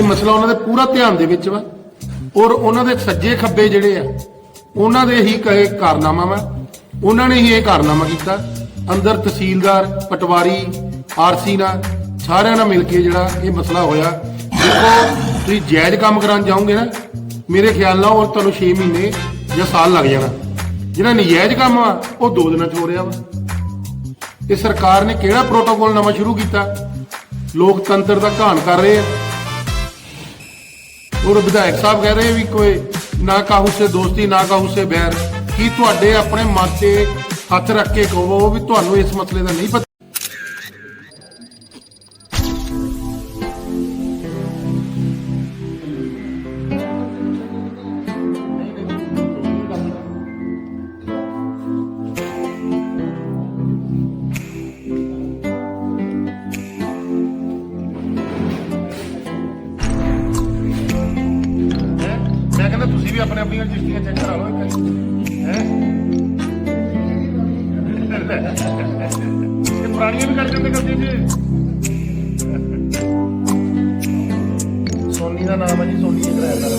ਇਹ ਮਸਲਾ ਉਹਨਾਂ ਦੇ ਪੂਰਾ ਧਿਆਨ ਦੇ ਵਿੱਚ ਵਾ। ਔਰ ਉਹਨਾਂ ਦੇ ਸੱਜੇ ਖੱਬੇ ਜਿਹੜੇ ਆ, ਉਹਨਾਂ ਦੇ ਹੀ ਕਹੇ ਕਾਰਨਾਮਾ ਵਾ। ਉਹਨਾਂ ਨੇ ਹੀ ਇਹ ਕਾਰਨਾਮਾ ਕੀਤਾ। ਅੰਦਰ ਤਹਿਸੀਲਦਾਰ, ਪਟਵਾਰੀ, ਆਰਸੀ ਨਾਲ ਸਾਰਿਆਂ ਨਾਲ ਮਿਲ ਕੇ ਜਿਹੜਾ ਇਹ ਮਸਲਾ ਹੋਇਆ। ਦੇਖੋ, ਤੁਸੀਂ ਜਾਇਜ਼ ਕੰਮ ਕਰਾਉਣ ਜਾਓਗੇ ਨਾ, ਮੇਰੇ ਖਿਆਲ ਨਾਲ ਉਹ ਤੁਹਾਨੂੰ 6 ਮਹੀਨੇ ਜਾਂ ਸਾਲ ਲੱਗ ਜਾਣਾ। ਜਿਹੜਾ ਨਜਾਇਜ਼ ਕੰਮ ਆ, ਉਹ 2 ਦਿਨਾਂ ਚ ਹੋ ਰਿਹਾ ਵਾ। ਇਹ ਸਰਕਾਰ ਨੇ ਕਿਹੜਾ ਪ੍ਰੋਟੋਕੋਲ ਨਵਾਂ ਸ਼ੁਰੂ ਕੀਤਾ? ਲੋਕਤੰਤਰ ਦਾ ਘਾਣ ਕਰ ਰਹੇ ਆ। ਔਰ ਵਿਧਾਇਕ ਸਾਹਿਬ ਕਹਿ ਰਹੇ ਵੀ ਕੋਈ ਨਾ ਕਾਹੂ ਸੇ ਦੋਸਤੀ, ਨਾ ਕਾਹੂ ਸੇ ਬੈਰ। ਕੀ ਤੁਹਾਡੇ ਆਪਣੇ ਮਨ ਤੇ ਹੱਥ ਰੱਖ ਕੇ ਕਹੋ ਵੀ ਤੁਹਾਨੂੰ ਇਸ ਮਸਲੇ ਦਾ ਨਹੀਂ ਪਤਾ? ਇਹ ਪੁਰਾਣੀਆਂ ਵੀ ਕਰ ਜਾਂਦੇ ਕਰਦੇ ਜੀ। ਸੋਨੀ ਦਾ ਨਾਮ ਹੈ ਜੀ ਸੋਨੀ ਜੀ ਕਰਾਇਆ ਕਰ।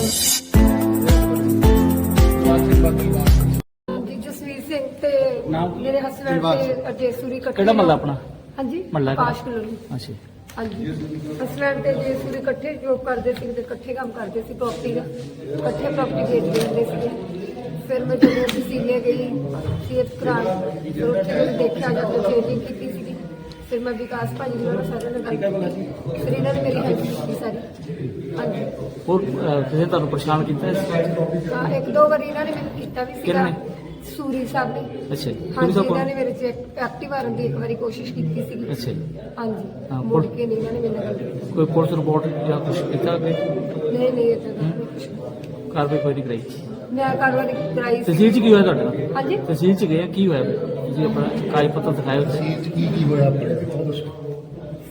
ਜੀ ਜਸਵੀਰ ਸਿੰਘ ਤੇ ਨਾਮ? ਮੇਰੇ ਹਸਬੰਡ ਤੇ ਅਜੇਸੂਰੀ ਇਕੱਠੇ ਕਿਹੜਾ ਮਹੱਲਾ ਆਪਣਾ? ਹਾਂਜੀ ਮਹੱਲਾ ਕਿਹੜਾ? ਕਾਸ਼ ਕਲੋਨੀ ਅੱਛਾ। ਹਾਂਜੀ। ਹਸਬੰਡ ਤੇ ਅਜੇਸੂਰੀ ਇਕੱਠੇ ਜੋਬ ਕਰਦੇ ਸੀ ਤੇ ਇਕੱਠੇ ਕੰਮ ਕਰਦੇ ਸੀ ਪ੍ਰਾਪਰਟੀ ਦਾ। ਇਕੱਠੇ ਪ੍ਰਾਪਰਟੀ ਵੇਚਦੇ ਹੁੰਦੇ ਸੀ ਫਿਰ ਮੈਂ ਜਦੋਂ ਤਹਿਸੀਲੇ ਗਈ ਸੀਐਫ ਕਰਾਉਣ ਫਿਰ ਉੱਥੇ ਮੈਂ ਦੇਖਿਆ ਜਦ ਚੇਂਜਿੰਗ ਕੀਤੀ ਸੀ ਫਿਰ ਮੈਂ ਵਿਕਾਸ ਭਾਜੀ ਨਾਲ ਸਾਰਿਆਂ ਨਾਲ ਗੱਲ ਕੀਤੀ। ਫਿਰ ਇਹਨਾਂ ਨੇ ਮੇਰੀ ਹੈਲਪ ਕੀਤੀ ਸਾਰੀ। ਹਾਂਜੀ। ਹੋਰ ਅਹ, ਕਿਸੇ ਤੁਹਾਨੂੰ ਪਰੇਸ਼ਾਨ ਕੀਤਾ ਇਸ ਬਾਰੇ? ਹਾਂ ਇੱਕ ਦੋ ਵਾਰੀ ਇਹਨਾਂ ਨੇ ਮੈਨੂੰ ਕੀਤਾ ਵੀ ਸੀਗਾ। ਕਿਹਨੇ? ਸੂਰੀ ਸਾਹਿਬ ਨੇ। ਅੱਛਾ ਜੀ ਹਾਂਜੀ ਇਹਨਾਂ ਨੇ ਮੇਰੇ ਚ ਐਕਟਿਵ ਮਾਰਨ ਦੀ ਇੱਕ ਵਾਰੀ ਕੋਸ਼ਿਸ਼ ਕੀਤੀ ਸੀਗੀ। ਅੱਛਾ ਜੀ। ਹਾਂਜੀ। ਹਾਂ, ਮੁੜ ਪੁਲ- ਕੇ ਨਹੀਂ ਇਹਨਾਂ ਨੇ ਮੇਰੇ ਨਾਲ ਗੱਲ ਕੀਤੀ। ਕੋਈ ਪੁਲਿਸ ਰਿਪੋਰਟ ਜਾਂ ਕੁਝ ਕੀਤਾ ਕਿ ਨਹੀਂ ਨਹੀਂ ਇਹ ਤਾਂ ਨਹੀਂ। ਕਾਰਵਾਈ ਕੋਈ ਨਹੀਂ ਕਰਾਈ। ਮੈਂ ਕਾਰਵਾਈ ਕਰਾਈ ਸੀ। ਤਹਿਸੀਲ ਚ ਕੀ ਹੋਇਆ ਤੁਹਾਡੇ ਨਾਲ? ਹਾਂਜੀ। ਤਹਿਸੀਲ ਚ ਗਏ ਕੀ ਹੋਇਆ? ਤੁਸੀਂ ਆਪਣਾ ਕਾਗਜ਼ ਪੱਤਰ ਦਿਖਾਇਆ ਕੀ ਕੀ ਹੋਇਆ ਆਪਣੇ ਦੇਖੋ ਦੱਸੋ।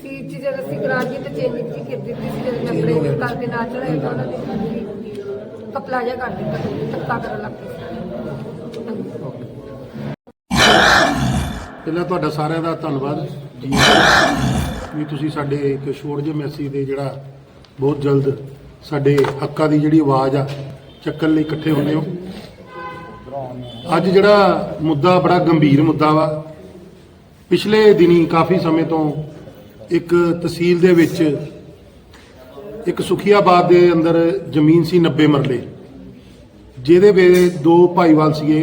ਸੀ ਜੀ ਜਦ ਅਸੀਂ ਕਰਾ ਦੀ ਤੇ ਚੇਂਜ ਜੀ ਕਰ ਦਿੱਤੀ ਸੀ ਜਦ ਮੈਂ ਆਪਣੇ ਘਰ ਦੇ ਨਾਲ ਚੜਾਇਆ ਤਾਂ ਉਹਨਾਂ ਨੇ ਕਪਲਾ ਜਿਹਾ ਕਰ ਦਿੱਤਾ ਧੱਕਾ ਕਰਨ ਲੱਗ ਪਏ ਹਾਂਜੀ। ਪਹਿਲਾਂ ਤੁਹਾਡਾ ਸਾਰਿਆਂ ਦਾ ਧੰਨਵਾਦ ਜੀ। ਵੀ ਤੁਸੀਂ ਸਾਡੇ ਇੱਕ ਛੋਟ ਜਿਹੇ ਮੈਸੇਜ ਦੇ ਜਿਹੜਾ ਬਹੁਤ ਜਲਦ ਸਾਡੇ ਹੱਕਾਂ ਦੀ ਜਿਹੜੀ ਆਵਾਜ਼ ਆ, ਚੱਕਣ ਲਈ ਇਕੱਠੇ ਹੁੰਦੇ ਹੋ। ਅੱਜ ਜਿਹੜਾ ਮੁੱਦਾ ਬੜਾ ਗੰਭੀਰ ਮੁੱਦਾ ਵਾ। ਪਿਛਲੇ ਦਿਨੀ ਕਾਫੀ ਸਮੇਂ ਤੋਂ ਇੱਕ ਤਹਿਸੀਲ ਦੇ ਵਿੱਚ ਇੱਕ ਸੁਖੀਆਬਾਦ ਦੇ ਅੰਦਰ ਜ਼ਮੀਨ ਸੀ 90 ਮਰਲੇ। ਜਿਹਦੇ ਵੇਲੇ ਦੋ ਭਾਈਵਾਲ ਸੀਗੇ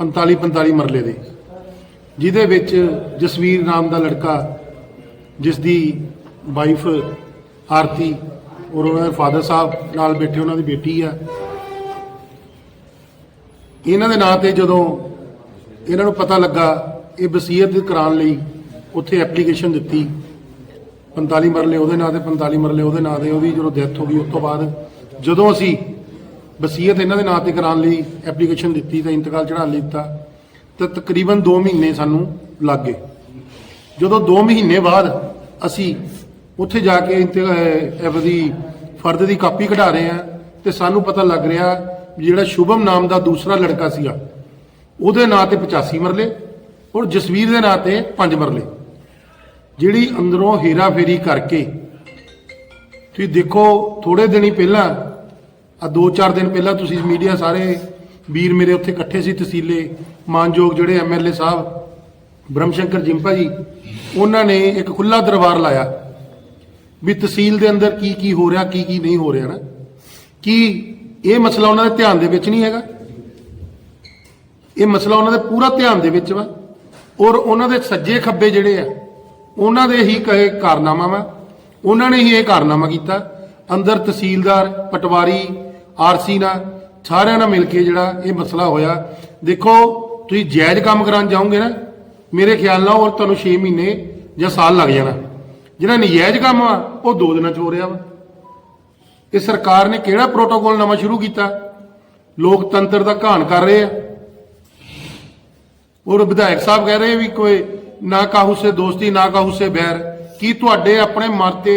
45 45 ਮਰਲੇ ਦੇ। ਜਿਹਦੇ ਵਿੱਚ ਜਸਵੀਰ ਨਾਮ ਦਾ ਲੜਕਾ ਜਿਸ ਦੀ ਵਾਈਫ ਆਰਤੀ ਔਰ ਉਹਨਾਂ ਦੇ ਫਾਦਰ ਸਾਹਿਬ ਨਾਲ ਬੈਠੇ, ਉਹਨਾਂ ਦੀ ਬੇਟੀ ਆ। ਇਹਨਾਂ ਦੇ ਨਾਂ ਤੇ ਜਦੋਂ ਇਹਨਾਂ ਨੂੰ ਪਤਾ ਲੱਗਾ, ਇਹ ਵਸੀਅਤ ਕਰਾਉਣ ਲਈ ਉੱਥੇ ਐਪਲੀਕੇਸ਼ਨ ਦਿੱਤੀ। 45 ਮਰਲੇ ਉਹਦੇ ਨਾਂ ਤੇ 45 ਮਰਲੇ ਉਹਦੇ ਨਾਂ ਤੇ ਉਹਦੀ ਜਦੋਂ ਡੈਥ ਹੋ ਗਈ, ਉਸ ਤੋਂ ਬਾਅਦ ਜਦੋਂ ਅਸੀਂ ਵਸੀਅਤ ਇਹਨਾਂ ਦੇ ਨਾਂ ਤੇ ਕਰਾਉਣ ਲਈ ਐਪਲੀਕੇਸ਼ਨ ਦਿੱਤੀ ਤਾਂ ਇੰਤਕਾਲ ਚੜਾ ਲਿੱਤਾ ਤਾਂ ਤਕਰੀਬਨ 2 ਮਹੀਨੇ ਸਾਨੂੰ ਲੱਗ। ਗਏ ਜਦੋਂ 2 ਮਹੀਨੇ ਬਾਅਦ ਅਸੀਂ ਉੱਥੇ ਜਾ ਕੇ ਇੰਤ- ਫਰਦ ਦੀ ਕਾਪੀ ਕਢਾ ਰਹੇ ਆ ਤੇ ਸਾਨੂੰ ਪਤਾ ਲੱਗ ਰਿਹਾ ਜਿਹੜਾ ਸ਼ੁਭਮ ਨਾਮ ਦਾ ਦੂਸਰਾ ਲੜਕਾ ਸੀਗਾ, ਉਹਦੇ ਨਾਂ ਤੇ 85 ਮਰਲੇ ਔਰ ਜਸਵੀਰ ਦੇ ਨਾਂ ਤੇ 5 ਮਰਲੇ। ਜਿਹੜੀ ਅੰਦਰੋਂ ਹੇਰਾ ਫੇਰੀ ਕਰਕੇ, ਤੁਸੀਂ ਦੇਖੋ ਥੋੜੇ ਦਿਨ ਹੀ ਪਹਿਲਾਂ ਆ 2-4 ਦਿਨ ਪਹਿਲਾਂ ਤੁਸੀਂ ਮੀਡੀਆ ਸਾਰੇ ਵੀਰ ਮੇਰੇ ਉੱਥੇ ਇਕੱਠੇ ਸੀ ਤਸੀਲੇ ਮਾਨਯੋਗ ਜਿਹੜੇ ਐਮਐਲਏ ਸਾਹਿਬ, ਬ੍ਰਹਮਸ਼ੰਕਰ ਜਿੰਪਾ ਜੀ, ਉਹਨਾਂ ਨੇ ਇੱਕ ਖੁੱਲਾ ਦਰਬਾਰ ਲਾਇਆ। ਵੀ ਤਹਿਸੀਲ ਦੇ ਅੰਦਰ ਕੀ ਕੀ ਹੋ ਰਿਹਾ, ਕੀ ਕੀ ਨਹੀਂ ਹੋ ਰਿਹਾ ਨਾ। ਕੀ ਇਹ ਮਸਲਾ ਉਹਨਾਂ ਦੇ ਧਿਆਨ ਦੇ ਵਿੱਚ ਨਹੀਂ ਹੈਗਾ? ਇਹ ਮਸਲਾ ਉਹਨਾਂ ਦੇ ਪੂਰਾ ਧਿਆਨ ਦੇ ਵਿੱਚ ਵਾ। ਔਰ ਉਹਨਾਂ ਦੇ ਸੱਜੇ ਖੱਬੇ ਜਿਹੜੇ ਆ, ਉਹਨਾਂ ਦੇ ਹੀ ਕਹੇ ਕਾਰਨਾਮਾ ਵਾ। ਉਹਨਾਂ ਨੇ ਹੀ ਇਹ ਕਾਰਨਾਮਾ ਕੀਤਾ। ਅੰਦਰ ਤਹਿਸੀਲਦਾਰ, ਪਟਵਾਰੀ, ਆਰਸੀ ਨਾਲ ਸਾਰਿਆਂ ਨਾਲ ਮਿਲ ਕੇ ਜਿਹੜਾ ਇਹ ਮਸਲਾ ਹੋਇਆ। ਦੇਖੋ, ਤੁਸੀਂ ਜਾਇਜ਼ ਕੰਮ ਕਰਾਉਣ ਜਾਓਗੇ ਨਾ, ਮੇਰੇ ਖਿਆਲ ਨਾਲ ਔਰ ਤੁਹਾਨੂੰ 6 ਮਹੀਨੇ ਜਾਂ ਸਾਲ ਲੱਗ ਜਾਣਾ। ਜਿਹੜਾ ਨਜਾਇਜ਼ ਕੰਮ ਆ, ਉਹ ਦੋ ਦਿਨਾਂ ਚ ਹੋ ਰਿਹਾ ਵਾ। ਇਹ ਸਰਕਾਰ ਨੇ ਕਿਹੜਾ ਪ੍ਰੋਟੋਕੋਲ ਨਵਾਂ ਸ਼ੁਰੂ ਕੀਤਾ? ਲੋਕਤੰਤਰ ਦਾ ਘਾਣ ਕਰ ਰਹੇ ਆ। ਔਰ ਵਿਧਾਇਕ ਸਾਹਿਬ ਕਹਿ ਰਹੇ ਵੀ ਕੋਈ ਨਾ ਕਾਹੂ ਸੇ ਦੋਸਤੀ, ਨਾ ਕਾਹੂ ਸੇ ਬੈਰ। ਕੀ ਤੁਹਾਡੇ ਆਪਣੇ ਮਨ ਤੇ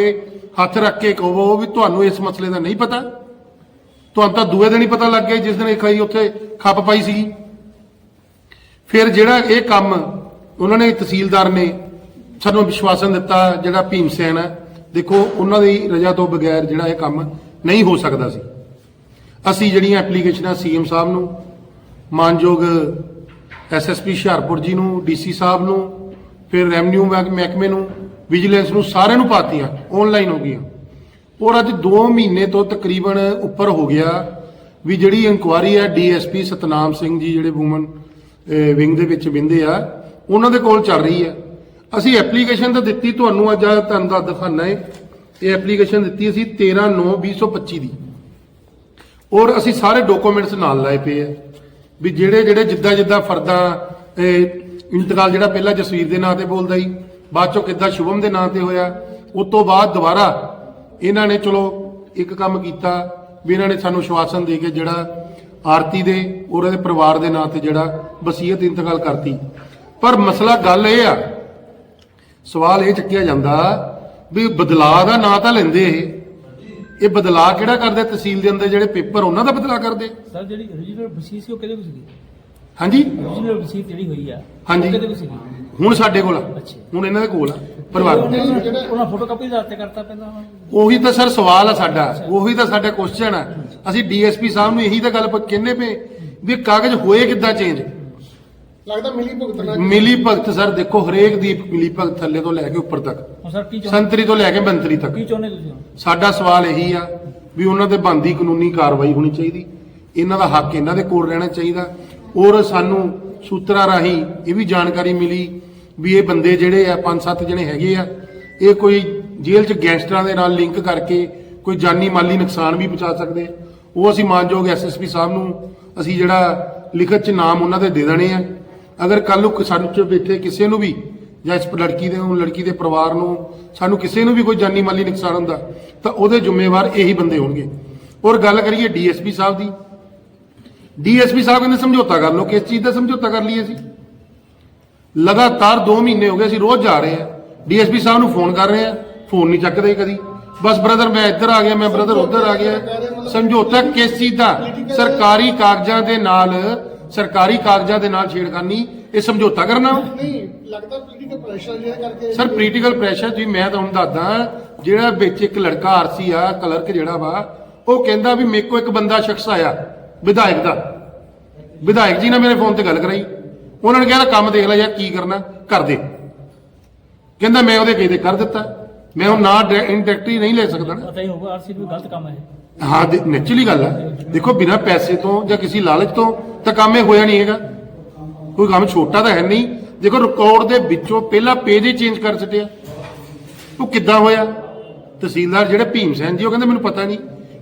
ਹੱਥ ਰੱਖ ਕੇ ਕਹੋ ਵੀ ਤੁਹਾਨੂੰ ਇਸ ਮਸਲੇ ਦਾ ਨਹੀਂ ਪਤਾ? ਤੁਹਾਨੂੰ ਤਾਂ ਦੂਏ ਦਿਨ ਹੀ ਪਤਾ ਲੱਗ ਗਿਆ ਜਿਸ ਦਿਨ ਇਹ ਉੱਥੇ ਖੱਪ ਪਾਈ ਸੀ ਫਿਰ ਜਿਹੜਾ ਇਹ ਕੰਮ ਉਹਨਾਂ ਨੇ ਤਹਿਸੀਲਦਾਰ ਨੇ ਸਾਨੂੰ ਵਿਸ਼ਵਾਸਨ ਦਿੱਤਾ, ਜਿਹੜਾ ਭੀਮ ਸੈਨ ਹੈ ਦੇਖੋ, ਉਹਨਾਂ ਦੀ ਰਜਾ ਤੋਂ ਬਗੈਰ ਜਿਹੜਾ ਇਹ ਕੰਮ ਨਹੀਂ ਹੋ ਸਕਦਾ ਸੀ। ਅਸੀਂ ਜਿਹੜੀਆਂ ਐਪਲੀਕੇਸ਼ਨਾਂ ਸੀਐਮ ਸਾਹਿਬ ਨੂੰ, ਮਾਨਯੋਗ ਐਸਐਸਪੀ ਹੁਸ਼ਿਆਰਪੁਰ ਜੀ ਨੂੰ ਡੀਸੀ ਸਾਹਿਬ ਨੂੰ, ਫਿਰ ਰੈਵਨਿਊ ਮਹਿਕਮੇ ਨੂੰ, ਵਿਜੀਲੈਂਸ ਨੂੰ ਸਾਰਿਆਂ ਨੂੰ ਪਾਤੀਆਂ ਆਨਲਾਈਨ ਹੋ ਗਈਆਂ। ਔਰ ਅੱਜ 2 ਮਹੀਨੇ ਤੋਂ ਤਕਰੀਬਨ ਉੱਪਰ ਹੋ ਗਿਆ ਵੀ ਜਿਹੜੀ ਇਨਕੁਆਰੀ ਹੈ ਡੀਐਸਪੀ ਸਤਨਾਮ ਸਿੰਘ ਜੀ, ਜਿਹੜੇ ਵੂਮਨ ਵਿੰਗ ਦੇ ਵਿੱਚ ਵਿੰਦੇ ਆ, ਉਹਨਾਂ ਦੇ ਕੋਲ ਚੱਲ ਰਹੀ ਹੈ ਅਸੀਂ ਐਪਲੀਕੇਸ਼ਨ ਤਾਂ ਦਿੱਤੀ, ਤੁਹਾਨੂੰ ਅੱਜ ਆ ਤੁਹਾਨੂੰ ਦਾ ਦਿਖਾਣਾ ਹੈ ਇਹ ਐਪਲੀਕੇਸ਼ਨ ਦਿੱਤੀ ਅਸੀਂ 13 9 2025 ਦੀ। ਔਰ ਅਸੀਂ ਸਾਰੇ ਡਾਕੂਮੈਂਟਸ ਨਾਲ ਲਾਏ ਪਏ ਆ। ਵੀ ਜਿਹੜੇ ਜਿਹੜੇ ਜਿੱਦਾਂ ਜਿੱਦਾਂ ਫਰਦਾ, ਇਹ ਇੰਤਕਾਲ ਜਿਹੜਾ ਪਹਿਲਾਂ ਜਸਵੀਰ ਦੇ ਨਾਂ ਤੇ ਬੋਲਦਾ ਸੀ, ਬਾਅਦ ਚੋਂ ਕਿੱਦਾਂ ਸ਼ੁਭਮ ਦੇ ਨਾਂ ਤੇ ਹੋਇਆ, ਉਸ ਤੋਂ ਬਾਅਦ ਦੁਬਾਰਾ ਇਹਨਾਂ ਨੇ ਚਲੋ ਇੱਕ ਕੰਮ ਕੀਤਾ ਵੀ ਇਹਨਾਂ ਨੇ ਸਾਨੂੰ ਸ਼ਵਾਸਨ ਦੇ ਕੇ ਜਿਹੜਾ ਆਰਤੀ ਦੇ ਔਰ ਉਹਦੇ ਪਰਿਵਾਰ ਦੇ ਨਾਂ ਤੇ ਜਿਹੜਾ ਵਸੀਅਤ ਇੰਤਕਾਲ ਕਰਤੀ। ਪਰ ਮਸਲਾ ਗੱਲ ਇਹ ਆ ਸਵਾਲ ਇਹ ਚੱਕਿਆ ਜਾਂਦਾ ਵੀ ਬਦਲਾਅ ਦਾ ਨਾਂ ਤਾਂ ਲੈਂਦੇ ਇਹ। ਇਹ ਬਦਲਾਅ ਕਿਹੜਾ ਕਰਦੇ? ਤਹਿਸੀਲ ਦੇ ਅੰਦਰ ਜਿਹੜੇ ਪੇਪਰ ਉਹਨਾਂ ਦਾ ਬਦਲਾਅ ਕਰਦੇ। ਸਰ ਜਿਹੜੀ ਓਰੀਜਨਲ ਵਸੀਤ ਸੀ ਉਹ ਕਿਹਦੇ ਕੋਲ ਸੀਗੀ? ਹਾਂਜੀ। ਓਰੀਜਨਲ ਵਸੀਤ ਜਿਹੜੀ ਹੋਈ ਆ ਹਾਂਜੀ। ਉਹ ਕਿਹਦੇ ਕੋਲ ਸੀਗੀ? ਹੁਣ ਸਾਡੇ ਕੋਲ ਆ। ਅੱਛਾ। ਹੁਣ ਇਹਨਾਂ ਦੇ ਕੋਲ ਆ ਪਰਿਵਾਰ ਉਹਨਾਂ ਉਹਨਾਂ ਫੋਟੋਕਾਪੀ ਦਾ ਤੇ ਕਰਤਾ ਪਹਿਲਾਂ ਉਹਨਾਂ ਨੇ। ਉਹੀ ਤਾਂ ਸਰ ਸਵਾਲ ਆ ਸਾਡਾ। ਉਹੀ ਤਾਂ ਸਾਡਾ ਕੁਐਸਚਨ ਆ। ਅਸੀਂ ਡੀਐਸਪੀ ਸਾਹਿਬ ਨੂੰ ਇਹੀ ਤਾਂ ਗੱਲ ਪ- ਕਹਿੰਦੇ ਪਏ ਵੀ ਕਾਗਜ਼ ਹੋਏ ਕਿੱਦਾਂ ਚੇਂਜ ਲੱਗਦਾ ਮਿਲੀ ਭੁਗਤਣਾ ਮਿਲੀ ਭਗਤ ਸਰ ਦੇਖੋ ਹਰੇਕ ਦੀ ਮਿਲੀ ਭਗਤ ਥੱਲੇ ਤੋਂ ਲੈ ਕੇ ਉੱਪਰ ਤੱਕ। ਹੁਣ ਸਰ ਕੀ ਚਾਹੁੰਦੇ? ਸੰਤਰੀ ਤੋਂ ਲੈ ਕੇ ਮੰਤਰੀ ਤੱਕ। ਕੀ ਚਾਹੁੰਦੇ ਤੁਸੀਂ? ਹੁਣ? ਸਾਡਾ ਸਵਾਲ ਇਹੀ ਆ ਵੀ ਉਹਨਾਂ ਤੇ ਬੰਦੀ ਕਾਨੂੰਨੀ ਕਾਰਵਾਈ ਹੋਣੀ ਚਾਹੀਦੀ। ਇਹਨਾਂ ਦਾ ਹੱਕ ਇਹਨਾਂ ਦੇ ਕੋਲ ਰਹਿਣਾ ਚਾਹੀਦਾ। ਔਰ ਸਾਨੂੰ ਸੂਤਰਾਂ ਰਾਹੀਂ ਇਹ ਵੀ ਜਾਣਕਾਰੀ ਮਿਲੀ ਵੀ ਇਹ ਬੰਦੇ ਜਿਹੜੇ ਆ ਪੰਜ ਸੱਤ ਜਣੇ ਹੈਗੇ ਆ ਇਹ ਕੋਈ ਜੇਲ੍ਹ 'ਚ ਗੈਂਗਸਟਰਾਂ ਦੇ ਨਾਲ ਲਿੰਕ ਕਰਕੇ ਕੋਈ ਜਾਨੀ ਮਾਲੀ ਨੁਕਸਾਨ ਵੀ ਪਹੁੰਚਾ ਸਕਦੇ। ਆ। ਉਹ ਅਸੀਂ ਮਾਨਯੋਗ ਐਸਐਸਪੀ ਸਾਹਿਬ ਨੂੰ ਅਸੀਂ ਜਿਹੜਾ ਲਿਖਤ 'ਚ ਨਾਮ ਉਹਨਾਂ ਦੇ ਦੇ ਦੇਣੇ ਆ। ਅਗਰ ਕੱਲ ਨੂੰ ਸਾਨੂੰ ਚ ਬੈਠੇ ਕਿਸੇ ਨੂੰ ਵੀ ਜਾਂ ਇਸ ਲੜਕੀ ਦੇ ਨੂੰ, ਲੜਕੀ ਦੇ ਪਰਿਵਾਰ ਨੂੰ ਸਾਨੂੰ ਕਿਸੇ ਨੂੰ ਵੀ ਕੋਈ ਜਾਨੀ ਮਾਲੀ ਨੁਕਸਾਨ ਹੁੰਦਾ, ਤਾਂ ਉਹਦੇ ਜ਼ਿੰਮੇਵਾਰ ਇਹੀ ਬੰਦੇ ਹੋਣਗੇ। ਔਰ ਗੱਲ ਕਰੀਏ ਡੀਐਸਪੀ ਸਾਹਿਬ ਦੀ। ਡੀਐਸਪੀ ਸਾਹਿਬ ਕਹਿੰਦੇ ਸਮਝੌਤਾ ਕਰ ਲਓ ਕਿਸ ਚੀਜ਼ ਦਾ ਸਮਝੌਤਾ ਕਰ ਲਈਏ ਅਸੀਂ? ਲਗਾਤਾਰ 2 ਮਹੀਨੇ ਹੋ ਗਏ, ਅਸੀਂ ਰੋਜ਼ ਜਾ ਰਹੇ ਆ ਡੀਐਸਪੀ ਸਾਹਿਬ ਨੂੰ ਫੋਨ ਕਰ ਰਹੇ ਆ ਫੋਨ ਨਹੀਂ ਚੱਕਦੇ ਕਦੀ। ਬਸ ਬ੍ਰਦਰ, ਮੈਂ ਇੱਧਰ ਆ ਗਿਆ, ਮੈਂ ਬ੍ਰਦਰ ਉੱਧਰ ਆ ਗਿਆ। ਸਮਝੌਤਾ ਕਿਸ ਚੀਜ਼ ਦਾ? ਸਰਕਾਰੀ ਕਾਗਜ਼ਾਂ ਦੇ ਨਾਲ ਸਰਕਾਰੀ ਕਾਗਜ਼ਾਂ ਦੇ ਨਾਲ ਛੇੜਖਾਨੀ ਇਹ ਸਮਝੌਤਾ ਕਰਨਾ ਨਹੀਂ ਲੱਗਦਾ ਪੋਲੀਟੀਕਲ ਪ੍ਰੈਸ਼ਰ ਜਿਹਦੇ ਕਰਕੇ ਸਰ ਪੋਲੀਟੀਕਲ ਪ੍ਰੈਸ਼ਰ ਜੀ ਮੈਂ ਤੁਹਾਨੂੰ ਦੱਸਦਾ ਜਿਹੜਾ ਵਿੱਚ ਇੱਕ ਲੜਕਾ ਆਰਸੀ ਆ ਕਲਰਕ ਜਿਹੜਾ ਵਾ ਉਹ ਕਹਿੰਦਾ ਵੀ ਮੇਰੇ ਕੋ ਇੱਕ ਬੰਦਾ ਸ਼ਖਸ ਆਇਆ ਵਿਧਾਇਕ ਦਾ। ਵਿਧਾਇਕ ਜੀ ਨੇ ਮੇਰੇ ਫੋਨ ਤੇ ਗੱਲ ਕਰਾਈ। ਉਹਨਾਂ ਨੇ ਕਿਹਾ ਕੰਮ ਦੇਖ ਲੈ ਯਾਰ ਕੀ ਕਰਨਾ ਕਰ ਦੇ। ਕਹਿੰਦਾ ਮੈਂ ਉਹਦੇ ਕਿਸੇ ਦੇ ਕਰ ਦਿੱਤਾ। ਮੈਂ ਉਹ ਨਾ ਇਨਡਾਇਰੈਕਟਲੀ ਨਹੀਂ ਲੈ ਸਕਦਾ ਨਾ। ਪਤਾ ਹੀ ਹੋਊਗਾ ਆਰਸੀ ਵੀ ਗਲਤ ਕੰਮ ਹੈ ਹਾਂ ਨੈਚੁਰਲੀ ਗੱਲ ਹੈ ਦੇਖੋ ਬਿਨਾਂ ਪੈਸੇ ਤੋਂ ਜਾਂ ਕਿਸੇ ਲਾਲਚ ਤੋਂ ਤਾਂ ਕੰਮ ਇਹ ਹੋਇਆ ਨਹੀਂ ਹੈਗਾ। ਕੋਈ ਕੰਮ ਛੋਟਾ ਤਾਂ ਹੈ ਨਹੀਂ। ਦੇਖੋ ਰਿਕਾਰਡ ਦੇ ਵਿੱਚੋਂ ਪਹਿਲਾ ਪੇਜ ਹੀ ਚੇਂਜ ਕਰ ਸਟਿਆ ਉਹ ਕਿੱਦਾਂ ਹੋਇਆ? ਤਹਿਸੀਲਦਾਰ ਜਿਹੜੇ ਭੀਮ ਸੈਨ ਜੀ, ਉਹ ਕਹਿੰਦੇ, ਮੈਨੂੰ ਪਤਾ ਨਹੀਂ।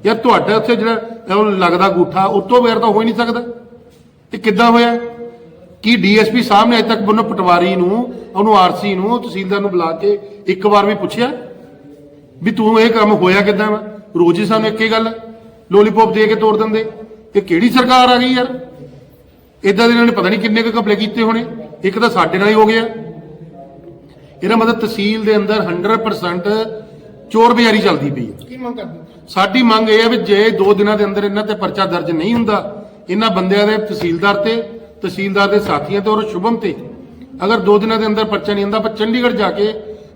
ਯਾਰ ਤੁਹਾਡਾ ਉੱਥੇ ਜਿਹੜਾ ਉਹ ਲੱਗਦਾ ਗੂਠਾ ਉਤੋਂ ਬਗੈਰ ਤਾਂ ਹੋ ਹੀ ਨਹੀਂ ਸਕਦਾ। ਤੇ ਕਿੱਦਾਂ ਹੋਇਆ? ਕੀ ਡੀਐਸਪੀ ਸਾਹਿਬ ਨੇ ਅਜੇ ਤੱਕ ਉਹਨੂੰ ਪਟਵਾਰੀ ਨੂੰ, ਉਹਨੂੰ ਆਰਸੀ ਨੂੰ, ਤਹਿਸੀਲਦਾਰ ਨੂੰ ਬੁਲਾ ਕੇ ਇੱਕ ਵਾਰ ਵੀ ਪੁੱਛਿਆ? ਵੀ ਤੂੰ ਇਹ ਕੰਮ ਹੋਇਆ ਕਿੱਦਾਂ ਵਾ? ਰੋਜ਼ ਹੀ ਸਾਨੂੰ ਇੱਕ ਹੀ ਗੱਲ ਲੋਲੀਪੌਪ ਦੇ ਕੇ ਤੋੜ ਦਿੰਦੇ। ਇਹ ਕਿਹੜੀ ਸਰਕਾਰ ਆ ਗਈ ਯਾਰ? ਇਦਾਂ ਦੇ ਇਹਨਾਂ ਨੇ ਪਤਾ ਨਹੀਂ ਕਿੰਨੇ ਕੁ ਘਪਲੇ ਕੀਤੇ ਹੋਣੇ। ਇੱਕ ਤਾਂ ਸਾਡੇ ਨਾਲ ਹੀ ਹੋ ਗਿਆ। ਇਹਦਾ ਮਤਲਬ ਤਹਿਸੀਲ ਦੇ ਅੰਦਰ 100% ਚੋਰ ਬਜ਼ਾਰੀ ਚੱਲਦੀ ਪਈ ਹੈ। ਕੀ ਮੰਗ ਕਰਦੇ ਸਾਡੀ ਮੰਗ ਇਹ ਹੈ ਵੀ ਜੇ ਦੋ ਦਿਨਾਂ ਦੇ ਅੰਦਰ ਇਹਨਾਂ ਤੇ ਪਰਚਾ ਦਰਜ ਨਹੀਂ ਹੁੰਦਾ ਇਹਨਾਂ ਬੰਦਿਆਂ ਦੇ ਤਹਿਸੀਲਦਾਰ ਤੇ ਤਹਿਸੀਲਦਾਰ ਦੇ ਸਾਥੀਆਂ ਤੇ ਔਰ ਸ਼ੁਭਮ ਤੇ ਅਗਰ ਦੋ ਦਿਨਾਂ ਦੇ ਅੰਦਰ ਪਰਚਾ ਨਹੀਂ ਹੁੰਦਾ ਆਪਾਂ ਚੰਡੀਗੜ੍ਹ ਜਾ ਕੇ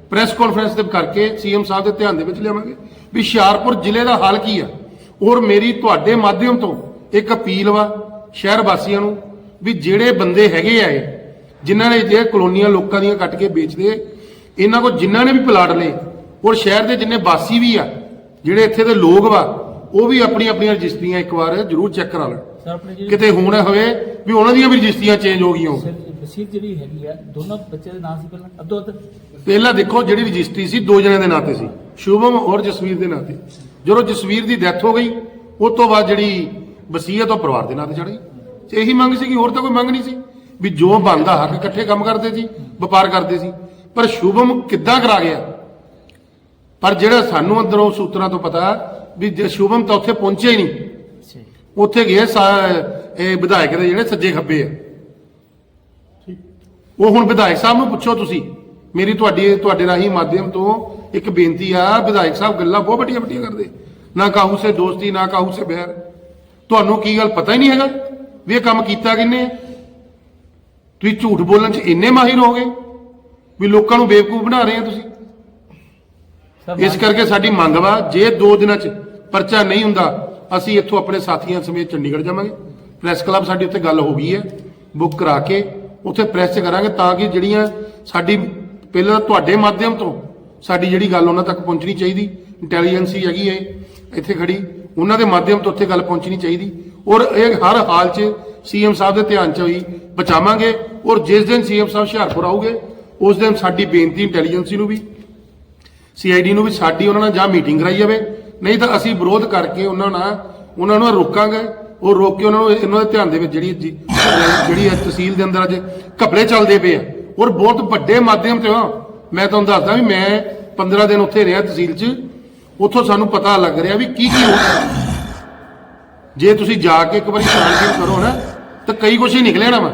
ਪ੍ਰੈਸ ਕਾਨਫਰੰਸ ਤੇ ਕਰਕੇ ਸੀਐਮ ਸਾਹਿਬ ਦੇ ਧਿਆਨ ਦੇ ਵਿੱਚ ਲਿਆਵਾਂਗੇ ਵੀ ਹੁਸ਼ਿਆਰਪੁਰ ਜ਼ਿਲ੍ਹੇ ਦਾ ਹਾਲ ਕੀ ਆ। ਔਰ ਮੇਰੀ ਤੁਹਾਡੇ ਮਾਧਿਅਮ ਤੋਂ ਇੱਕ ਅਪੀਲ ਵਾ ਸ਼ਹਿਰ ਵਾਸੀਆਂ ਨੂੰ ਵੀ ਜਿਹੜੇ ਬੰਦੇ ਹੈਗੇ ਆ ਇਹ ਜਿਨ੍ਹਾਂ ਨੇ ਜੇ ਕਲੋਨੀਆਂ ਲੋਕਾਂ ਦੀਆਂ ਕੱਟ ਕੇ ਵੇਚਦੇ ਇਹਨਾਂ ਕੋਲ ਜਿਨ੍ਹਾਂ ਨੇ ਵੀ ਪਲਾਟ ਲਏ ਔਰ ਸ਼ਹਿਰ ਦੇ ਜਿੰਨੇ ਵਾਸੀ ਵੀ ਆ ਜਿਹੜੇ ਇੱਥੇ ਦੇ ਲੋਕ ਵਾ ਉਹ ਵੀ ਆਪਣੀ ਆਪਣੀਆਂ ਰਜਿਸਟਰੀਆਂ ਇੱਕ ਵਾਰ ਜ਼ਰੂਰ ਚੈੱਕ ਕਰਾ ਲੈਣ। ਕਿਤੇ ਹੁਣ ਹੋਵੇ ਵੀ ਉਹਨਾਂ ਦੀਆਂ ਵੀ ਰਜਿਸਟਰੀਆਂ ਚੇਂਜ ਹੋ ਗਈਆਂ ਵਸੀਤ ਜਿਹੜੀ ਹੈਗੀ ਆ ਦੋਨੋਂ ਬੱਚੇ ਦੇ ਨਾਂ ਸੀ ਪਹਿਲਾਂ? ਅੱਧੋ ਅੱਧ? ਪਹਿਲਾਂ ਦੇਖੋ ਜਿਹੜੀ ਰਜਿਸਟਰੀ ਸੀ ਦੋ ਜਣਿਆਂ ਦੇ ਨਾਂ ਤੇ ਸੀ ਸ਼ੁਭਮ ਔਰ ਜਸਵੀਰ ਦੇ ਨਾਂ ਤੇ। ਜਦੋਂ ਜਸਵੀਰ ਦੀ ਡੈਥ ਹੋ ਗਈ ਉਸ ਤੋਂ ਬਾਅਦ ਜਿਹੜੀ ਵਸੀਅਤ ਉਹ ਪਰਿਵਾਰ ਦੇ ਨਾਂ ਤੇ ਚੜ ਗਈ। ਤੇ ਇਹੀ ਮੰਗ ਸੀ ਕਿ ਹੋਰ ਤਾਂ ਕੋਈ ਮੰਗ ਨਹੀਂ ਸੀ। ਵੀ ਜੋ ਬਣਦਾ ਹੱਕ ਇਕੱਠੇ ਕੰਮ ਕਰਦੇ ਸੀ ਵਪਾਰ ਕਰਦੇ ਸੀ। ਪਰ ਸ਼ੁਭਮ ਕਿੱਦਾਂ ਕਰਾ ਗਿਆ? ਪਰ ਜਿਹੜਾ ਸਾਨੂੰ ਅੰਦਰੋਂ ਸੂਤਰਾਂ ਤੋਂ ਪਤਾ ਵੀ ਜੇ ਸ਼ੁਭਮ ਤਾਂ ਉੱਥੇ ਪਹੁੰਚਿਆ ਹੀ ਨਹੀਂ। ਉੱਥੇ ਗਏ ਇਹ ਵਿਧਾਇਕ ਦੇ ਜਿਹੜੇ ਸੱਜੇ ਖੱਬੇ ਆ। ਉਹ ਹੁਣ ਵਿਧਾਇਕ ਸਾਹਿਬ ਨੂੰ ਪੁੱਛੋ ਤੁਸੀਂ। ਮੇਰੀ ਤੁਹਾਡੀ ਤੁਹਾਡੇ ਰਾਹੀਂ ਮਾਧਿਅਮ ਤੋਂ ਇੱਕ ਬੇਨਤੀ ਆ ਵਿਧਾਇਕ ਸਾਹਿਬ ਗੱਲਾਂ ਬਹੁਤ ਵੱਡੀਆਂ ਵੱਡੀਆਂ ਕਰਦੇ। ਨਾ ਕਾਹੂ ਸੇ ਦੋਸਤੀ ਨਾ ਕਾਹੂ ਸੇ ਬਹਿਰ। ਤੁਹਾਨੂੰ ਕੀ ਗੱਲ ਪਤਾ ਹੀ ਨਹੀਂ ਹੈਗਾ? ਵੀ ਇਹ ਕੰਮ ਕੀਤਾ ਕਿੰਨੇ? ਆ? ਤੁਸੀਂ ਝੂਠ ਬੋਲਣ 'ਚ ਇੰਨੇ ਮਾਹਿਰ ਹੋ ਗਏ ਵੀ ਲੋਕਾਂ ਨੂੰ ਬੇਵਕੂਫ ਬਣਾ ਰਹੇ ਆ ਤੁਸੀਂ? ਇਸ ਕਰਕੇ ਸਾਡੀ ਮੰਗ ਵਾ ਜੇ 2 ਦਿਨਾਂ 'ਚ ਪਰਚਾ ਨਹੀਂ ਹੁੰਦਾ ਅਸੀਂ ਇੱਥੋਂ ਆਪਣੇ ਸਾਥੀਆਂ ਸਮੇਤ ਚੰਡੀਗੜ੍ਹ ਜਾਵਾਂਗੇ। ਪ੍ਰੈਸ ਕਲੱਬ ਸਾਡੀ ਉੱਥੇ ਗੱਲ ਹੋ ਗਈ ਹੈ ਬੁੱਕ ਕਰਾ ਕੇ ਉੱਥੇ ਪ੍ਰੈਸ ਕਰਾਂਗੇ ਤਾਂ ਕਿ ਜਿਹੜੀਆਂ ਸਾਡੀ ਪਹਿਲਾਂ ਤੁਹਾਡੇ ਮਾਧਿਅਮ ਤੋਂ ਸਾਡੀ ਜਿਹੜੀ ਗੱਲ ਉਹਨਾਂ ਤੱਕ ਪਹੁੰਚਣੀ ਚਾਹੀਦੀ ਇੰਟੈਲੀਜੈਂਸੀ ਹੈਗੀ ਹੈ ਇੱਥੇ ਖੜੀ ਉਹਨਾਂ ਦੇ ਮਾਧਿਅਮ ਤੋਂ ਉੱਥੇ ਗੱਲ ਪਹੁੰਚਣੀ ਚਾਹੀਦੀ। ਔਰ ਇਹ ਹਰ ਹਾਲ 'ਚ ਸੀਐਮ ਸਾਹਿਬ ਦੇ ਧਿਆਨ 'ਚ ਹੋਈ ਬਚਾਵਾਂਗੇ ਔਰ ਜਿਸ ਦਿਨ ਸੀਐਮ ਸਾਹਿਬ ਹੁਸ਼ਿਆਰਪੁਰ ਆਉਗੇ ਉਸ ਦਿਨ ਸਾਡੀ ਬੇਨਤੀ ਇੰਟੈਲੀਜੈਂਸੀ ਨੂੰ ਵੀ ਸੀਆਈਡੀ ਨੂੰ ਵੀ, ਸਾਡੀ ਉਹਨਾਂ ਨਾਲ ਜਾਂ ਮੀਟਿੰਗ ਕਰਾਈ ਜਾਵੇ। ਨਹੀਂ ਤਾਂ ਅਸੀਂ ਵਿਰੋਧ ਕਰਕੇ ਉਹਨਾਂ ਨਾਲ, ਉਹਨਾਂ ਨੂੰ ਰੋਕਾਂਗੇ ਉਹ ਰੋਕ ਕੇ ਉਹਨਾਂ ਨੂੰ ਇਹਨਾਂ ਦੇ ਧਿਆਨ ਦੇ ਵਿੱਚ ਜਿਹੜੀ ਜਿਹੜੀ ਤਹਿਸੀਲ ਦੇ ਅੰਦਰ ਅੱਜ ਘਪਲੇ ਚੱਲਦੇ ਪਏ ਆ। ਔਰ ਬਹੁਤ ਵੱਡੇ ਮਾਧਿਅਮ ਤੇ, ਹਾਂ, ਮੈਂ ਤੁਹਾਨੂੰ ਦੱਸਦਾ ਵੀ ਮੈਂ 15 ਦਿਨ ਉੱਥੇ ਰਿਹਾ ਤਹਿਸੀਲ 'ਚ, ਉੱਥੋਂ ਸਾਨੂੰ ਪਤਾ ਲੱਗ ਰਿਹਾ ਵੀ ਕੀ ਕੀ ਹੋ ਰਿਹਾ। ਜੇ ਤੁਸੀਂ ਜਾ ਕੇ ਇੱਕ ਵਾਰੀ ਛਾਣਬੀਨ ਕਰੋ ਨਾ ਤਾਂ ਕਈ ਕੁਛ ਹੀ ਨਿਕਲੇ ਨਾ ਵਾ।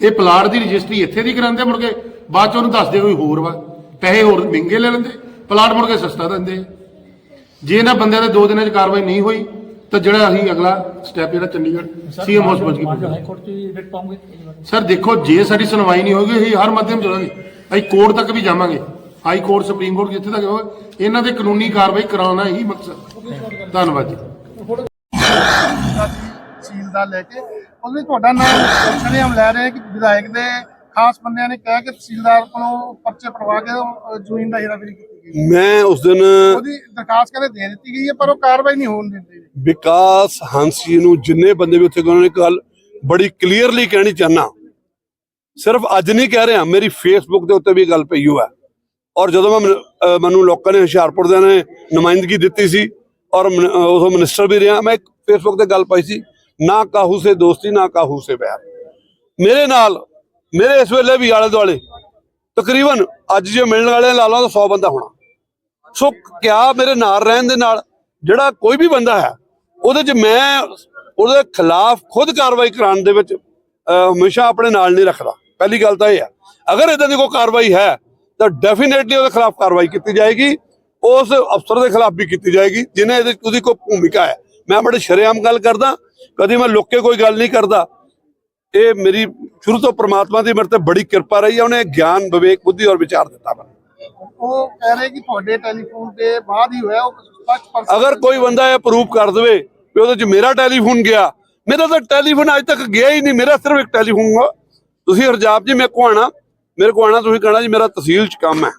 ਇਹ ਪਲਾਟ ਦੀ ਰਜਿਸਟਰੀ ਇੱਥੇ ਦੀ ਕਰਾਉਂਦੇ ਮੁੜ ਕੇ ਬਾਅਦ ਚ ਉਹਨੂੰ ਦੱਸਦੇ ਕੋਈ ਹੋਰ ਵਾ। ਪੈਸੇ ਹੋਰ ਮਹਿੰਗੇ ਲੈ ਲੈਂਦੇ ਪਲਾਟ ਮੁੜ ਕੇ ਸਸਤਾ ਦਿੰਦੇ ਜੇ ਇਹਨਾਂ ਬੰਦਿਆਂ ਦੇ ਦੋ ਦਿਨਾਂ 'ਚ ਕਾਰਵਾਈ ਨਹੀਂ ਹੋਈ ਤਾਂ ਜਿਹੜਾ ਅਸੀਂ ਅਗਲਾ ਸਟੈਪ ਜਿਹੜਾ ਚੰਡੀਗੜ੍ਹ ਸੀਐਮ ਹਸਪਤਾਲ ਮਾਨਯੋਗ ਕੀ? ਸਰ ਦੇਖੋ ਜੇ ਸਾਡੀ ਸੁਣਵਾਈ ਨਹੀਂ ਹੋਏਗੀ ਅਸੀਂ ਹਰ ਮਾਧਿਅਮ ਚਲਾਂਗੇ ਅਸੀਂ ਕੋਰਟ ਤੱਕ ਵੀ ਜਾਵਾਂਗੇ। ਹਾਈ ਕੋਰਟ ਸੁਪਰੀਮ ਕੋਰਟ ਜਿੱਥੇ ਤੱਕ ਹੋਵੇ ਇਹਨਾਂ ਦੇ ਕਾਨੂੰਨੀ ਕਾਰਵਾਈ ਕਰਾਉਣਾ ਹੀ ਮਕਸਦ। ਧੰਨਵਾਦ ਜੀ। ਤਹਿਸੀਲਦਾਰ ਲੈ ਕੇ ਉਹਦੇ ਵਿੱਚ ਤੁਹਾਡਾ ਨਾਮ ਸ਼ਰੇਆਮ ਲੈ ਰਹੇ ਕਿ ਵਿਧਾਇਕ ਦੇ ਖਾਸ ਬੰਦਿਆਂ ਨੇ ਕਿਹਾ ਕਿ ਤਹਿਸੀਲਦਾਰ ਕੋਲੋਂ ਪਰਚੇ ਪੜਵਾ ਕੇ ਜ਼ਮੀਨ ਦਾ ਹੀਰਾਫੇਰੀ ਕੀਤੀ ਗਈ ਮੈਂ ਉਸ ਦਿਨ ਉਹਦੀ ਦਰਖਾਸਤ ਕਹਿੰਦੇ ਦੇ ਦਿੱਤੀ ਗਈ ਹੈ ਪਰ ਉਹ ਕਾਰਵਾਈ ਨਹੀਂ ਹੋਣ ਦਿੰਦੇ। ਵਿਕਾਸ ਹੰਸ ਨੂੰ ਜਿੰਨੇ ਬੰਦੇ ਵੀ ਉੱਥੇ ਗਏ ਉਹਨਾਂ ਨੇ ਗੱਲ ਬੜੀ ਕਲੀਅਰਲੀ ਕਹਿਣੀ ਚਾਹਨਾ ਸਿਰਫ ਅੱਜ ਨਹੀਂ ਕਹਿ ਰਿਹਾ ਮੇਰੀ ਫੇਸਬੁੱਕ ਦੇ ਉੱਤੇ ਵੀ ਗੱਲ ਪਈ ਹੋਇਆ ਔਰ ਜਦੋਂ ਮੈਂ ਮਨ- ਲੋਕਾਂ ਨੇ ਹੁਸ਼ਿਆਰਪੁਰ ਦੇ ਨੇ ਨੁਮਾਇੰਦਗੀ ਦਿੱਤੀ ਸੀ ਔਰ ਉਦੋਂ ਮਿਨਿਸਟਰ ਵੀ ਰਿਹਾ ਮੈਂ ਫੇਸਬੁੱਕ ਤੇ ਗੱਲ ਪਾਈ ਸੀ। ਨਾ ਕਾਹੂ ਸੇ ਦੋਸਤੀ, ਨਾ ਕਾਹੂ ਸੇ ਪਿਆਰ। ਮੇਰੇ ਨਾਲ, ਮੇਰੇ ਇਸ ਵੇਲੇ ਵੀ ਆਲੇ ਦੁਆਲੇ, ਤਕਰੀਬਨ ਅੱਜ ਜੇ ਮਿਲਣ ਵਾਲੇ ਲਾ ਲਓ ਤਾਂ 100 ਬੰਦਾ ਹੋਣਾ। ਸੋ ਕਿਆ ਮੇਰੇ ਨਾਲ ਰਹਿਣ ਦੇ ਨਾਲ ਜਿਹੜਾ ਕੋਈ ਵੀ ਬੰਦਾ ਹੈ, ਉਹਦੇ 'ਚ ਮੈਂ ਉਹਦੇ ਖਿਲਾਫ ਖੁਦ ਕਾਰਵਾਈ ਕਰਾਉਣ ਦੇ ਵਿੱਚ ਹਮੇਸ਼ਾ ਆਪਣੇ ਨਾਲ ਨਹੀਂ ਰੱਖਦਾ। ਪਹਿਲੀ ਗੱਲ ਤਾਂ ਇਹ ਹੈ ਅਗਰ ਇਦਾਂ ਦੀ ਕੋਈ ਕਾਰਵਾਈ ਹੈ, ਤਾਂ ਡੈਫੀਨੇਟਲੀ ਉਹਦੇ ਖਿਲਾਫ ਕਾਰਵਾਈ ਕੀਤੀ ਜਾਏਗੀ, ਉਸ ਅਫਸਰ ਦੇ ਖਿਲਾਫ ਵੀ ਕੀਤੀ ਜਾਏਗੀ ਜਿਨੇ ਇਹਦੇ ਉਹਦੀ ਕੋਈ ਭੂਮਿਕਾ ਹੈ। ਮੈਂ ਬੜੇ ਸ਼ਰੇਆਮ ਗੱਲ ਕਰਦਾ ਕਦੀ ਮੈਂ ਲੁੱਕ ਕੇ ਕੋਈ ਗੱਲ ਨਹੀਂ ਕਰਦਾ। ਇਹ ਮੇਰੀ ਸ਼ੁਰੂ ਤੋਂ ਪ੍ਰਮਾਤਮਾ ਦੀ ਮੇਰੇ ਤੇ ਬੜੀ ਕਿਰਪਾ ਰਹੀ ਹੈ ਉਹਨੇ ਗਿਆਨ ਵਿਵੇਕ ਬੁੱਧੀ ਔਰ ਵਿਚਾਰ ਦਿੱਤਾ ਮੈਨੂੰ। ਉਹ ਕਹਿ ਰਹੇ ਕਿ ਤੁਹਾਡੇ ਟੈਲੀਫੋਨ ਦੇ ਬਾਅਦ ਹੀ ਹੋਇਆ ਉਹ ਸਪਸ਼ਟ ਪਰਸਨ ਅਗਰ ਕੋਈ ਬੰਦਾ ਇਹ ਪ੍ਰੂਫ ਕਰ ਦੇਵੇ ਕਿ ਉਹਦੇ 'ਚ ਮੇਰਾ ਟੈਲੀਫੋਨ ਗਿਆ ਮੇਰਾ ਤਾਂ ਟੈਲੀਫੋਨ ਅੱਜ ਤੱਕ ਗਿਆ ਹੀ ਨਹੀਂ ਮੇਰਾ ਸਿਰਫ ਇੱਕ ਟੈਲੀਫੋਨ ਵਾ ਤੁਸੀਂ ਹਰਜਾਬ ਜੀ ਮੇਰੇ ਕੋ ਆਣਾ ਮੇਰੇ ਕੋ ਆਣਾ ਤੁਸੀਂ ਕਹਣਾ ਜੀ ਮੇਰਾ ਤਹਿਸੀਲ 'ਚ ਕੰਮ ਹੈ।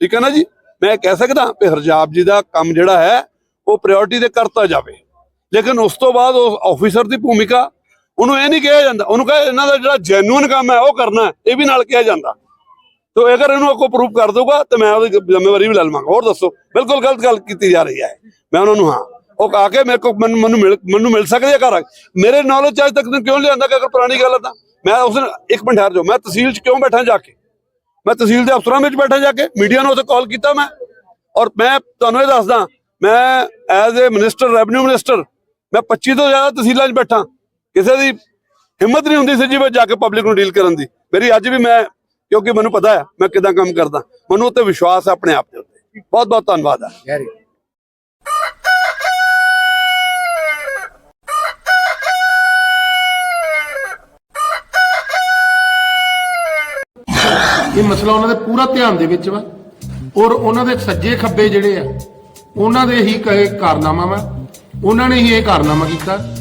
ਠੀਕ ਹੈ ਨਾ ਜੀ? ਮੈਂ ਕਹਿ ਸਕਦਾ ਕਿ ਹਰਜਾਬ ਜੀ ਦਾ ਕੰਮ ਜਿਹੜਾ ਹੈ ਉਹ ਪ੍ਰਾਇੋਰਟੀ ਤੇ ਕਰਤਾ ਜਾਵੇ। ਲੇਕਿਨ ਉਸ ਤੋਂ ਬਾਅਦ ਉਸ ਆਫੀਸਰ ਦੀ ਭੂਮਿਕਾ ਉਹਨੂੰ ਇਹ ਨਹੀਂ ਕਿਹਾ ਜਾਂਦਾ। ਉਹਨੂੰ ਕਹੇ ਇਹਨਾਂ ਦਾ ਜਿਹੜਾ ਜੈਨੂਇਨ ਕੰਮ ਹੈ, ਉਹ ਕਰਨਾ ਇਹ ਵੀ ਨਾਲ ਕਿਹਾ ਜਾਂਦਾ। ਤੋ ਅਗਰ ਇਹਨੂੰ ਕੋਈ ਪ੍ਰੂਫ ਕਰ ਦਊਗਾ, ਤੇ ਮੈਂ ਉਹਦੀ ਜ਼ਿੰਮੇਵਾਰੀ ਵੀ ਲੈ ਲਵਾਂਗਾ। ਹੋਰ ਦੱਸੋ, ਬਿਲਕੁਲ ਗਲਤ ਗੱਲ ਕੀਤੀ ਜਾ ਰਹੀ ਹੈ। ਮੈਂ ਉਹਨਾਂ ਨੂੰ, ਹਾਂ। ਉਹ ਆ ਕੇ ਮੇਰੇ ਕੋ ਮੈਨੂੰ ਮੈਨੂੰ ਮਿਲ ਮੈਨੂੰ ਮਿਲ ਸਕਦੇ ਆ ਘਰ ਆ ਕੇ। ਮੇਰੇ ਨੌਲੇਜ ਅੱਜ ਤੱਕ ਕਿਉਂ ਲਿਆਂਦਾ ਕਿ ਅਗਰ ਪੁਰਾਣੀ ਗੱਲ ਹੈ ਤਾਂ? ਮੈਂ ਉਸ ਇੱਕ ਮਿੰਟ ਠਹਿਰ ਜਾਓ। ਮੈਂ ਤਹਿਸੀਲ 'ਚ ਕਿਉਂ ਬੈਠਾ ਜਾ ਕੇ? ਮੈਂ ਤਹਿਸੀਲ ਦੇ ਅਫਸਰਾਂ ਵਿੱਚ ਬੈਠਾ ਜਾ ਕੇ। ਮੀਡੀਆ ਨੂੰ ਉੱਥੇ ਕਾਲ ਕੀਤਾ ਮੈਂ। ਔਰ ਮੈਂ ਤੁਹਾਨੂੰ ਇਹ ਦੱਸਦਾ, ਮੈਂ as a minister revenue minister ਮੈਂ 25 ਤੋਂ ਜ਼ਿਆਦਾ ਤਹਿਸੀਲਾਂ 'ਚ ਬੈਠਾ। ਕਿਸੇ ਦੀ ਹਿੰਮਤ ਨਹੀਂ ਹੁੰਦੀ ਸੀ ਜੀ ਮੈਂ ਜਾ ਕੇ ਪਬਲਿਕ ਨੂੰ ਡੀਲ ਕਰਨ ਦੀ। ਮੇਰੀ ਅੱਜ ਵੀ ਮੈਂ ਕਿਉਂਕਿ ਮੈਨੂੰ ਪਤਾ ਹੈ ਮੈਂ ਕਿਦਾਂ ਕੰਮ ਕਰਦਾ। ਮੈਨੂੰ ਉੱਤੇ ਵਿਸ਼ਵਾਸ ਹੈ ਆਪਣੇ ਆਪ ਦੇ ਉੱਤੇ। ਬਹੁਤ ਬਹੁਤ ਧੰਨਵਾਦ ਹੈ ਇਹ ਮਸਲਾ ਉਹਨਾਂ ਦੇ ਪੂਰਾ ਧਿਆਨ ਦੇ ਵਿੱਚ ਵਾ। ਔਰ ਉਹਨਾਂ ਦੇ ਸੱਜੇ ਖੱਬੇ ਜਿਹੜੇ ਆ ਉਹਨਾਂ ਦੇ ਹੀ ਕਹੇ ਕਾਰਨਾਮਾ ਵਾ। ਉਹਨਾਂ ਨੇ ਹੀ ਇਹ ਕਾਰਨਾਮਾ ਕੀਤਾ।